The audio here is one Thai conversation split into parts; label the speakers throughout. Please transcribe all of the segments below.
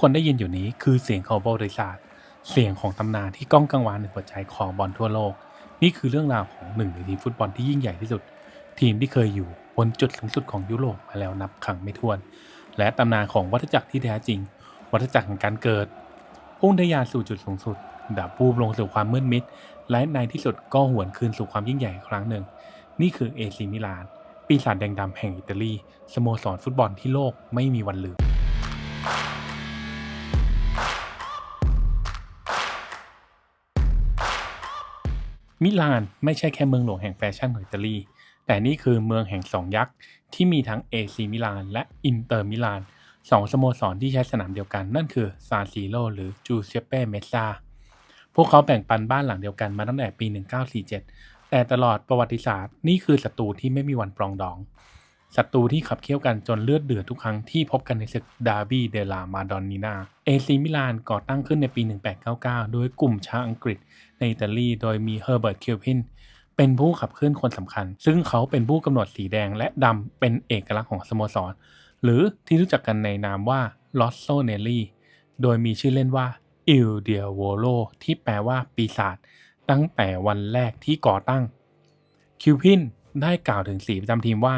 Speaker 1: คนได้ยินอยู่นี้คือเสียงของบริษัทเสียงของตำนานที่ก้องกังวานในหัวใจของบอลทั่วโลก นี่คือเรื่องราวของหนึ่งในทีมฟุตบอลที่ยิ่งใหญ่ที่สุด ทีมที่เคยอยู่บนจุดสูงสุดของยุโรปมาแล้วนับครั้งไม่ถ้วน และตำนานของวัฏจักรที่แท้จริง วัฏจักรแห่งการเกิดพุ่งทะยานสู่จุดสูงสุดดับบูบลงสู่ความมืดมิด และในที่สุดก็หวนคืนสู่ความยิ่งใหญ่ครั้งหนึ่ง นี่คือเอซีมิลาน ปีศาจแดงดำแห่งอิตาลีสโมสรฟุตบอลที่โลกไม่มีวันลืม มิลานไม่ใช่แค่เมืองหลวงแห่งแฟชั่นของอิตาลี แต่นี่คือเมืองแห่งสองยักษ์ ที่มีทั้งเอซีมิลานและอินเตอร์มิลานสองสโมสรที่ใช้สนามเดียวกันนั่นคือซานซีโรหรือจูเซเป้เมซาพวกเขาแบ่งปันบ้านหลังเดียวกันมาตั้งแต่ปี 1947 แต่ตลอดประวัติศาสตร์นี่คือศัตรูที่ไม่มีวันปรองดองศัตรูที่ขับเคี่ยวกันจนเลือดเดือดทุกครั้งที่พบกันในศึกดาร์บี้เดลามาดอนนีนาเอซีมิลานก่อตั้งขึ้นในปี 1899 โดยกลุ่มชาวอังกฤษ ในอิตาลี โดยมีเฮอร์เบิร์ตคิวพินเป็นผู้ขับเคลื่อนคนสำคัญ ซึ่งเขาเป็นผู้กำหนดสีแดงและดำเป็นเอกลักษณ์ของสโมสร หรือที่รู้จักกันในนามว่าลอสโซเนลลี่โดยมีชื่อเล่นว่าอิลเดียโวโลที่แปลว่าปีศาจตั้งแต่วันแรกที่ก่อตั้ง คิวพินได้กล่าวถึงสีประจำทีมว่า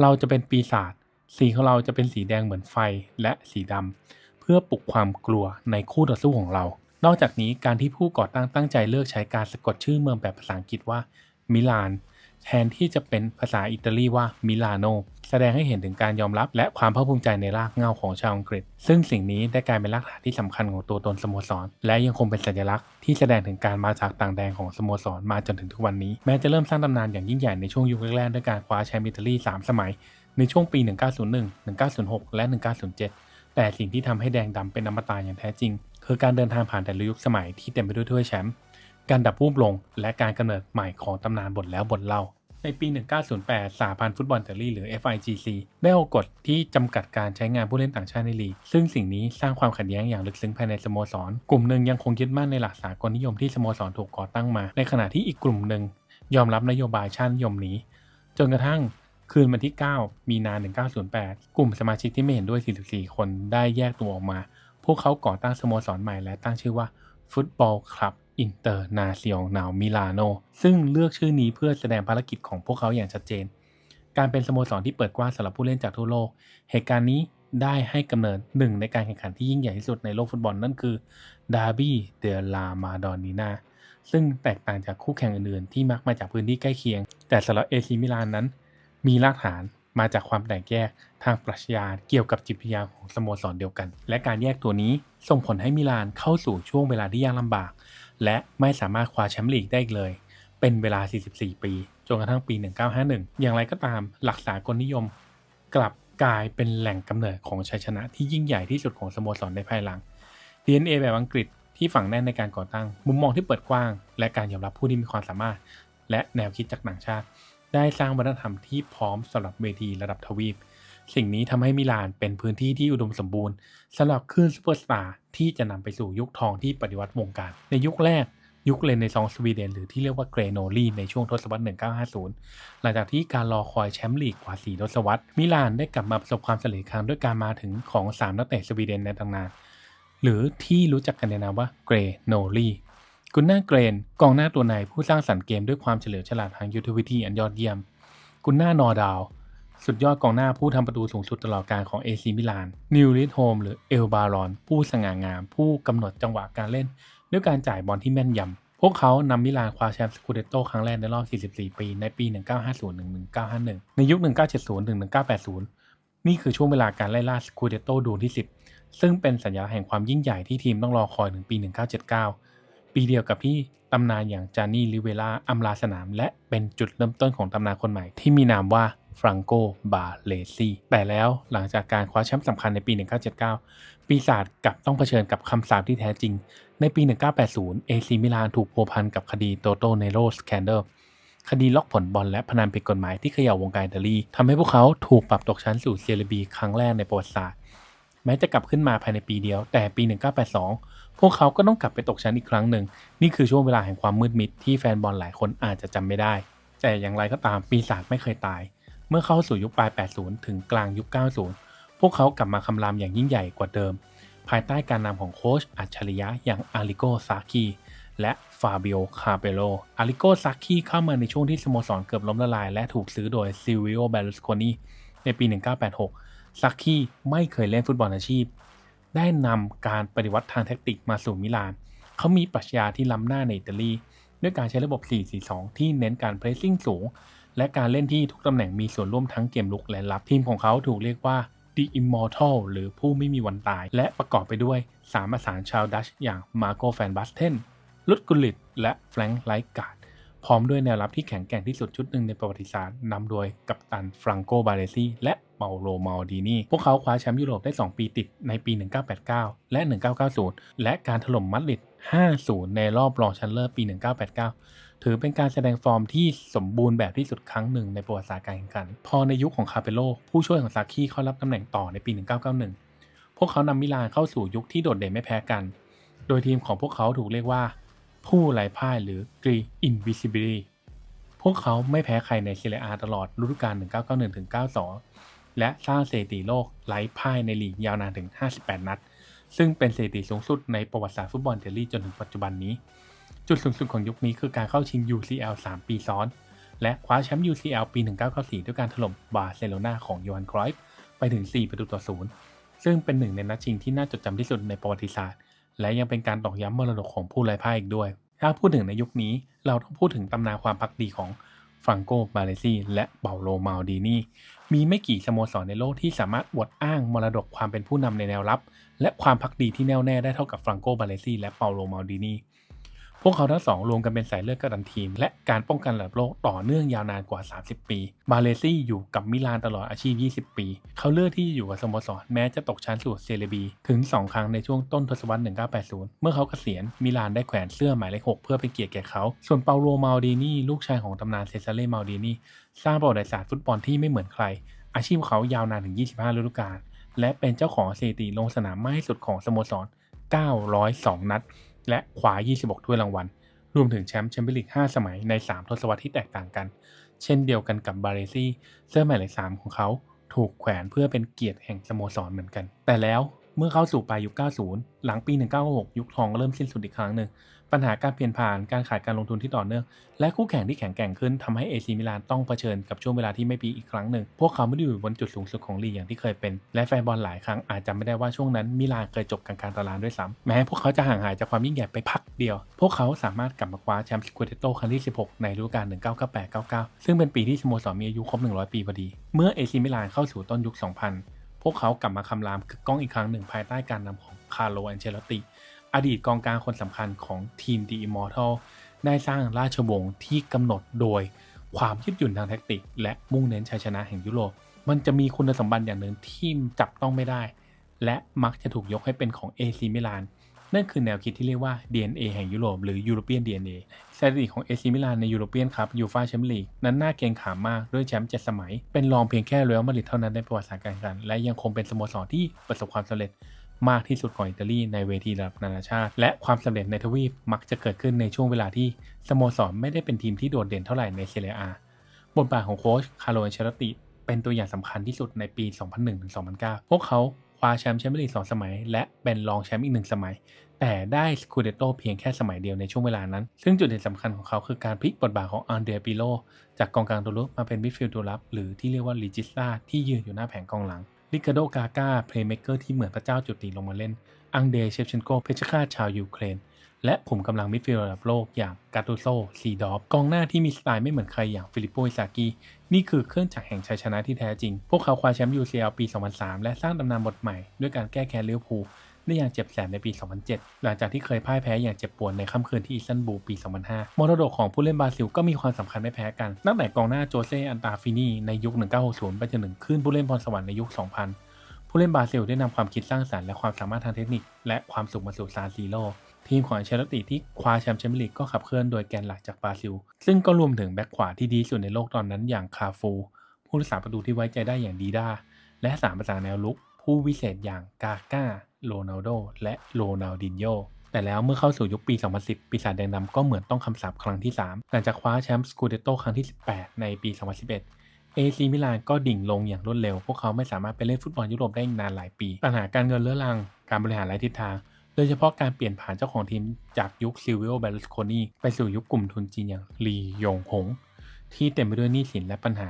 Speaker 1: เราจะเป็นปีศาจสีของเราจะเป็นสีแดงเหมือนไฟและสีดำเพื่อปลุกความกลัวในคู่ต่อสู้ของเรา นอกจากนี้การที่ผู้ก่อตั้งตั้งใจเลือกใช้การสะกดชื่อเมืองแบบภาษาอังกฤษว่ามิลานแทนที่จะเป็นภาษาอิตาลีว่ามิลานโนแสดงให้เห็นถึงการยอมรับและความภาคภูมิใจในรากเหง้าของชาวอังกฤษ ซึ่งสิ่งนี้ได้กลายเป็นรากฐานที่สำคัญของตัวตนสโมสร และยังคงเป็นสัญลักษณ์ที่แสดงถึงการมาจากต่างแดนของสโมสรมาจนถึงทุกวันนี้ แม้จะเริ่มสร้างตำนานอย่างยิ่งใหญ่ในช่วงยุคแรกๆด้วยการคว้าแชมป์อิตาลี 3 สมัย ในช่วงปี 1901 1906 และ 1907 แต่สิ่งที่ทำให้แดงดำเป็นอมตะอย่างแท้จริง คือการเดินทางผ่านแต่ละยุคสมัยที่เต็มไปด้วยถ้วยแชมป์การดับวูบลง และการกำเนิดใหม่ของตำนานบทแล้วบทเล่า ในปี 1908 สหพันธ์ฟุตบอลอิตาลีหรือ FIGC ได้ออกกฎที่จำกัดการใช้งานผู้เล่นต่างชาติในลีก ซึ่งสิ่งนี้สร้างความขัดแย้งอย่างลึกซึ้งภายในสโมสร กลุ่มหนึ่งยังคงยึดมั่นในหลักสากลนิยมที่สโมสรถูกก่อตั้งมา ในขณะที่อีกกลุ่มหนึ่งยอมรับนโยบายชาตินิยมนี้ จนกระทั่งคืนวันที่ 9 มีนา 1908 กลุ่มสมาชิกที่ไม่เห็นด้วย 44 คนได้แยกตัวออกมา พวกเขาก่อตั้งสโมสรใหม่และตั้งชื่อว่าฟุตบอลคลับอินเตอร์นาเซียนามิลาโนซึ่งเลือกชื่อนี้เพื่อแสดงภารกิจของพวกเขาอย่างชัดเจน การเป็นสโมสรที่เปิดกว้างสำหรับผู้เล่นจากทั่วโลก เหตุการณ์นี้ได้ให้กำเนิดหนึ่งในการแข่งขันที่ยิ่งใหญ่ที่สุดในโลกฟุตบอลนั่นคือดาร์บี้เดลามาดอนนีนาซึ่งแตกต่างจากคู่แข่งอื่นๆ ที่มักมาจากพื้นที่ใกล้เคียง แต่สำหรับเอซิมิลานนั้น มีรากฐาน มาจากความแตกแยกทางปรัชญาเกี่ยวกับจิตวิทยาของสโมสรเดียวกัน และการแยกตัวนี้ส่งผลให้มิลานเข้าสู่ช่วงเวลาที่ยากลำบาก และไม่สามารถคว้าแชมป์ลีกได้อีกเลย เป็นเวลา 44 ปีจนกระทั่งปี 1951 อย่างไรก็ตามหลักสากลนิยม กลับกลายเป็นแหล่งกำเนิดของชัยชนะที่ยิ่งใหญ่ที่สุดของสโมสรในภายหลัง DNA แบบอังกฤษที่ฝังแน่นในการก่อตั้ง มุมมองที่เปิดกว้าง และการยอมรับผู้ที่มีความสามารถ และแนวคิดจากต่างชาติ ได้สร้างวัฒนธรรมที่พร้อมสำหรับเวทีระดับทวีป สิ่งนี้ทำให้มิลานเป็นพื้นที่ที่อุดมสมบูรณ์สำหรับคลื่นซูเปอร์สตาร์ที่จะนำไปสู่ยุคทองที่ปฏิวัติวงการ ในยุคแรกยุคเลนในซองสวีเดนหรือที่เรียกว่าเกรโนลีในช่วงทศวรรษ 1950 หลังจากที่การรอคอยแชมป์ลีกกว่า 4 ทศวรรษ มิลานได้กลับมาประสบความสำเร็จครั้งด้วยการมาถึงของ 3 นักเตะสวีเดนในตำนาน หรือที่รู้จักกันในนามว่าเกรโนลี กุนนาเกรนกองหน้าตัวในผู้สร้างสรรค์เกมด้วยความเฉลียวฉลาดทางยุทธวิธีอันยอดเยี่ยม กุนนานอร์ดาว สุดยอดกองหน้าผู้ทำประตูสูงสุดตลอดการของเอซีมิลาน นิวลิทโฮมหรือเอลบารอน ผู้สง่างาม ผู้กำหนดจังหวะการเล่น ด้วยการจ่ายบอลที่แม่นยำ พวกเขานำมิลานคว้าแชมป์สกูเดโต้ครั้งแรกในรอบ 44 ปีในปี 1950-1951 ในยุค 1970-1980 นี่คือช่วงเวลาการไล่ล่าสกูเดโต้ดวงที่ 10 ซึ่งเป็นสัญลักษณ์แห่งความยิ่งใหญ่ที่ทีมต้องรอคอยถึงปี 1979 ปีเดียวกับที่ตำนานอย่างจานี่ลิเวล่าอำลาสนาม และเป็นจุดเริ่มต้นของตำนานคนใหม่ที่มีนามว่าฟรังโก บาเลซีแต่แล้วหลังจากการคว้าแชมป์สำคัญในปี 1979 ปีศาจกลับต้องเผชิญกับคำสาปที่แท้จริง ในปี 1980 เอซีมิลานถูกพัวพันกับคดีโตโตเนโรสแคนเดลคดีล็อกผลบอลและพนันผิดกฎหมายที่เขย่าวงการอิตาลีทำให้พวกเขาถูกปรับตกชั้นสู่เซียรีบีครั้งแรกในประวัติศาสตร์ แม้จะกลับขึ้นมาภายในปีเดียว แต่ปี 1982 พวกเขาก็ต้องกลับไปตกชั้นอีกครั้งหนึ่ง นี่คือช่วงเวลาแห่งความมืดมิดที่แฟนบอลหลายคนอาจจะจำไม่ได้ แต่อย่างไรก็ตามปีศาจไม่เคยตาย เมื่อเข้าสู่ยุคปลาย 80 ถึงกลางยุค 90 พวกเขากลับมาคำรามอย่างยิ่งใหญ่กว่าเดิม ภายใต้การนำของโค้ชอัจฉริยะอย่างอาริโกซากิและฟาบิโอ คาเปโล อาริโกซากิเข้ามาในช่วงที่สโมสรเกือบล้มละลาย และถูกซื้อโดยซิวิโอ เบลสโคนีในปี 1986 ซากิไม่เคยเล่นฟุตบอลอาชีพ ได้นำการปฏิวัติทางแท็กติกมาสู่มิลาน เขามีปรัชญาที่ล้ำหน้าในอิตาลี ด้วยการใช้ระบบ 4-4-2 ที่เน้นการเพรสซิ่งสูง และการเล่นที่ทุกตำแหน่งมีส่วนร่วมทั้งเกมลุกและรับทีมของเขาถูกเรียกว่า The Immortal หรือผู้ไม่มีวันตาย และประกอบไปด้วยสามประสานชาวดัชอย่างมาโกแฟนบัสเทนลุดกุลิตและแฟรงค์ไลการ์ดพร้อมด้วยแนวรับที่แข็งแกร่งที่สุดชุดหนึ่งในประวัติศาสตร์นำโดยกัปตันฟรังโกบาเลซีและ เปาโลมาดีนีพวกเขาคว้าแชมป์ยุโรปได้ 2 ปีติดในปี 1989 และ 1990 และการถล่มมัดริด 5-0 ในรอบรองชนะเลิศปี 1989 ถือเป็นการแสดงฟอร์มที่สมบูรณ์แบบที่สุดครั้งหนึ่งในประวัติศาสตร์การแข่งขัน พอในยุคของคาเปโล ผู้ช่วยของซากิเข้ารับตำแหน่งต่อในปี 1991 พวกเขานำมิลานเข้าสู่ยุคที่โดดเด่นไม่แพ้กัน โดยทีมของพวกเขาถูกเรียกว่า ผู้ไร้พ่ายหรือ g r e Invisibili พวกเขาไม่แพ้ใครในซีเรียอาตลอดฤดูกาล 1991-92 และสร้างสถิติโลกไร้พ่ายในลีกยาวนานถึง 58 นัด ซึ่งเป็นสถิติสูงสุดในประวัติศาสตร์ฟุตบอลอิตาลีจนถึงปัจจุบันนี้ จุดสูงสุดของยุคนี้คือการเข้าชิง UCL 3 ปีซ้อน และคว้าแชมป์ UCL ปี 1994 ด้วยการถล่มบาร์เซโลนาของโยฮันครอยฟ์ไปถึง 4 ประตูต่อ0ซึ่งเป็นหนึ่งในนัดชิงที่น่าจดจำที่สุดในประวัติศาสตร์ และยังเป็นการตอกย้ำมรดกของผู้ไร้พ่ายอีกด้วย ถ้าพูดถึงในยุคนี้เราต้องพูดถึงตำนานความพักดีของ ฟรังโกบาเลซีและเปาโลมาลดีนีมีไม่กี่สโมสรในโลกที่สามารถอวดอ้างมรดกความเป็นผู้นำในแนวรับ และความพักดีที่แน่วแน่ได้เท่ากับฟรังโกบาเลซีและเปาโลมาลดีนี พวกเขาทั้งสองรวมกันเป็นสายเลือดกัปตันทีม และการป้องกันระดับโลกต่อเนื่องยาวนานกว่า 30 ปีบาเลซี่อยู่กับมิลานตลอดอาชีพ 20 ปี เขาเลือกที่อยู่กับสโมสรแม้จะตกชั้นสู่เซเรบีถึง 2 ครั้งในช่วงต้นทศวรรษ 1980 เมื่อเขาเกษียณมิลานได้แขวนเสื้อหมายเลข 6 เพื่อเป็นเกียรติแก่เขา ส่วนเปาโลมาลดีนีลูกชายของตำนานเซซาเล่มาลดีนีสร้างประวัติศาสตร์ฟุตบอลที่ไม่เหมือนใคร อาชีพเขายาวนานถึง 25 ฤดูกาลและเป็นเจ้าของสถิติลงสนามมากที่สุดของสโมสร 902 นัด และขวา 26 ถ้วยรางวัล รวมถึงแชมป์แชมเปี้ยนลีก 5 สมัยใน 3 ทศวรรษที่แตกต่างกัน เช่นเดียวกันกับบาเรซี่เสื้อหมายเลข3ของเขาถูกแขวนเพื่อเป็นเกียรติแห่งสโมสรเหมือนกัน แต่แล้วเมื่อเข้าสู่ปลายยุค 90 หลังปี 1996 ยุคทองเริ่มสิ้นสุดอีกครั้งหนึ่ง ปัญหาการเปลี่ยนผ่านการขาดการลงทุนที่ต่อเนื่อง และคู่แข่งที่แข็งแกร่งขึ้นทำให้เอซีมิลานต้องเผชิญกับช่วงเวลาที่ไม่ปีอีกครั้งหนึ่ง พวกเขาไม่ได้อยู่บนจุดสูงสุดของลีกอย่างที่เคยเป็น และแฟนบอลหลายครั้งอาจจำไม่ได้ว่าช่วงนั้นมิลานเคยจบกลางๆตารางด้วยซ้ำแม้พวกเขาจะห่างหายจากความยิ่งใหญ่ไปพักเดียว พวกเขาสามารถกลับมาคว้าแชมป์สกูเตโตครั้งที่ 16 ในฤดูกาล 1998-99 ซึ่งเป็นปีที่สโมสรมีอายุครบ 100 ปีพอดี เมื่อเอซีมิลานเข้าสู่ต้นยุค 2000 พวกเขากลับมาคำรามกึกก้องอีกครั้งหนึ่งภายใต้การนำของคาร์โลแอนเชลติ อดีตกองกลางคนสำคัญของทีม The Immortal ได้สร้างราชวงศ์ที่กำหนดโดยความยืดหยุ่นทางแท็กติก และมุ่งเน้นชัยชนะแห่งยุโรป มันจะมีคุณสมบัติอย่างหนึ่งที่จับต้องไม่ได้ และมักจะถูกยกให้เป็นของ AC มิลานนั่นคือแนวคิดที่เรียกว่า DNA แห่งยุโรปหรือ European DNA สถิติของ AC มิลานในยูโรเปียนครับยูฟาแชมเปี้ยนลีกนั้นน่าเกรงขามมากด้วยแชมป์7สมัย เป็นรองเพียงแค่เรอัลมาดริดเท่านั้นในประวัติศาสตร์การแข่งขันและยังคงเป็นสโมสรที่ประสบความสำเร็จ มากที่สุดของอิตาลีในเวทีระดับนานาชาติ และความสำเร็จในทวีปมักจะเกิดขึ้นในช่วงเวลาที่สโมสรไม่ได้เป็นทีมที่โดดเด่นเท่าไหร่ในเซเรียอาบทบาทของโค้ชคาร์โลอันเชลติเป็นตัวอย่างสำคัญที่สุดในปี 2001-2009 พวกเขาคว้าแชมป์แชมเปี้ยนลีก2สมัย และเป็นรองแชมป์อีกหนึ่งสมัย แต่ได้สคูเดโตเพียงแค่สมัยเดียวในช่วงเวลานั้น ซึ่งจุดเด่นสำคัญของเขาคือการพลิกบทบาทของอันเดรปิโลจากกองกลางตัวรุกมาเป็นมิดฟิลด์ตัวรับ หรือที่เรียกว่าลิจิสตาที่ยืนอยู่หน้าแผงกองหลัง ลิคาโดกาก้าเพลย์เมกเกอร์ที่เหมือนพระเจ้าจุติลงมาเล่น อังเดเชฟเชนโกเพชรฆาตชาวยูเครน และขุมกำลังมิดฟิลด์ระดับโลกอย่างกาตูโซซีดอฟกองหน้าที่มีสไตล์ไม่เหมือนใครอย่างฟิลิปโปอิซากินี่คือเครื่องจักรแห่งชัยชนะที่แท้จริง พวกเขาคว้าแชมป์ UCL ปี 2003 และสร้างตำนานบทใหม่ด้วยการแก้แค้นลิเวผู ได้อย่างเจ็บแสบในปี 2007 หลังจากที่เคยพ่ายแพ้อย่างเจ็บปวดในค่ำคืนที่อิสตันบูลปี 2005 มรดกของผู้เล่นบราซิลก็มีความสำคัญไม่แพ้กันตั้งแต่กองหน้าโจเซอันตาฟินีในยุค 1960 ไปจนถึงขึ้นผู้เล่นพรสวรรค์ในยุค 2000 ผู้เล่นบราซิลได้นำความคิดสร้างสารรค์และความสามารถทางเทคนิค และความสุขมาสู่ซาซีโร่ทีมของเชลติที่คว้าแชมป์แชมเปี้ยนลีกก็ขับเคลื่อนโดยแกนหลักจากบราซิล ซึ่งก็รวมถึงแบ็คขวาที่ดีสุดในโลกตอนนั้นอย่างคาฟู ผู้รักษาประตูที่ไว้ใจได้อย่างดีด้าและสามประสาแนวลุก ผู้วิเศษอย่างกาก้า โรนัลโดและโรนัลดินโญแต่แล้วเมื่อเข้าสู่ยุคปี 2010 ปีศาจแดงดำก็เหมือนต้องคำสาปครั้งที่ 3 หลังจากคว้าแชมป์สกูเดโตครั้งที่ 18 ในปี 2011เอซีมิลานก็ดิ่งลงอย่างรวดเร็ว พวกเขาไม่สามารถไปเล่นฟุตบอลยุโรปได้อีกนานหลายปี ปัญหาการเงินเรื้อรัง การบริหารไร้ทิศทาง โดยเฉพาะการเปลี่ยนผ่านเจ้าของทีมจากยุคซิลวิโอเบลสโคนีไปสู่ยุคกลุ่มทุนจีนอย่างลียงหง ที่เต็มไปด้วยหนี้สินและปัญหา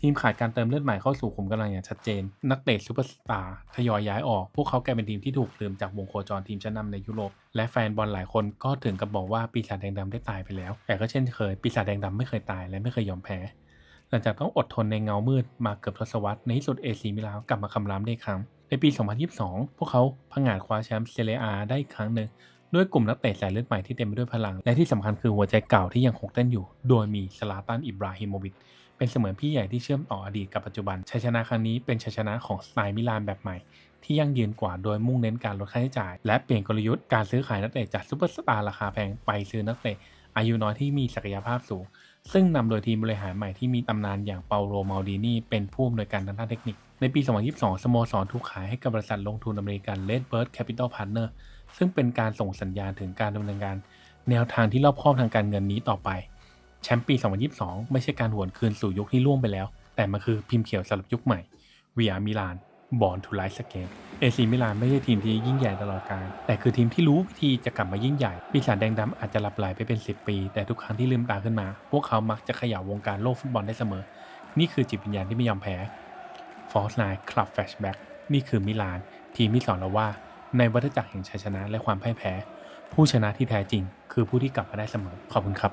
Speaker 1: ทีมขาดการเติมเลือดใหม่เข้าสู่ขุมกำลังอย่างชัดเจน นักเตะซูเปอร์สตาร์ทยอยย้ายออก พวกเขากลายเป็นทีมที่ถูกลืมจากวงโคจรทีมชั้นนำในยุโรป และแฟนบอลหลายคนก็ถึงกับบอกว่าปีศาจแดงดำได้ตายไปแล้ว แต่ก็เช่นเคย ปีศาจแดงดำไม่เคยตายและไม่เคยยอมแพ้ หลังจากต้องอดทนในเงามืดมาเกือบทศวรรษในที่สุดเอซีมิลานกลับมาคำรามได้ครั้ง ในปี 2022 พวกเขาพังงาดคว้าแชมป์เซเรียอาได้อีกครั้งหนึ่งด้วยกลุ่มนักเตะสายเลือดใหม่ที่เต็มไปด้วยพลัง และที่สำคัญคือหัวใจเก่าที่ยังคงเต้นอยู่ โดยมีสลาตันอิบราฮิโมวิช เป็นเสมือนพี่ใหญ่ที่เชื่อมต่ออดีตกับปัจจุบัน ชัยชนะครั้งนี้เป็นชัยชนะของสไตล์มิลานแบบใหม่ ที่ยั่งยืนกว่าโดยมุ่งเน้นการลดค่าใช้จ่าย และเปลี่ยนกลยุทธ์การซื้อขายนักเตะจากซูเปอร์สตาร์ราคาแพงไปซื้อนักเตะอายุน้อยที่มีศักยภาพสูง ซึ่งนำโดยทีมบริหารใหม่ที่มีตำนานอย่างเปาโลมาลดินีเป็นผู้อำนวยการทางด้านเทคนิค ในปี 2022 สโมสรถูกขายให้กับบริษัทลงทุนอเมริกัน Redbird Capital Partner ซึ่งเป็นการส่งสัญญาณถึงการดำเนินการ แนวทางที่รอบคอบทางการเงินนี้ต่อไป แชมป์ปี 2022 ไม่ใช่การหวนคืนสู่ยุคที่ล่วงไปแล้ว แต่มันคือพิมพ์เขียวสำหรับยุคใหม่วีอามิลานบอลทูไลท์สเกมเอซีมิลานไม่ใช่ทีมที่ยิ่งใหญ่ตลอดกาลแต่คือทีมที่รู้วิธีจะกลับมายิ่งใหญ่ ปีศาจแดงดำอาจจะหลับไหลไปเป็น 10 ปี แต่ทุกครั้งที่ลืมตาขึ้นมา พวกเขามักจะขย่าวงการโลกฟุตบอลได้เสมอ นี่คือจิตวิญญาณที่ไม่ยอมแพ้ฟอร์สไนคลับแฟชแบ็กนี่คือมิลาน ทีมที่สอนเราว่า ในวัฏจักรแห่งชัยชนะและความพ่ายแพ้ ผู้ชนะที่แท้จริง คือผู้ที่กลับมาได้เสมอขอบคุณครับ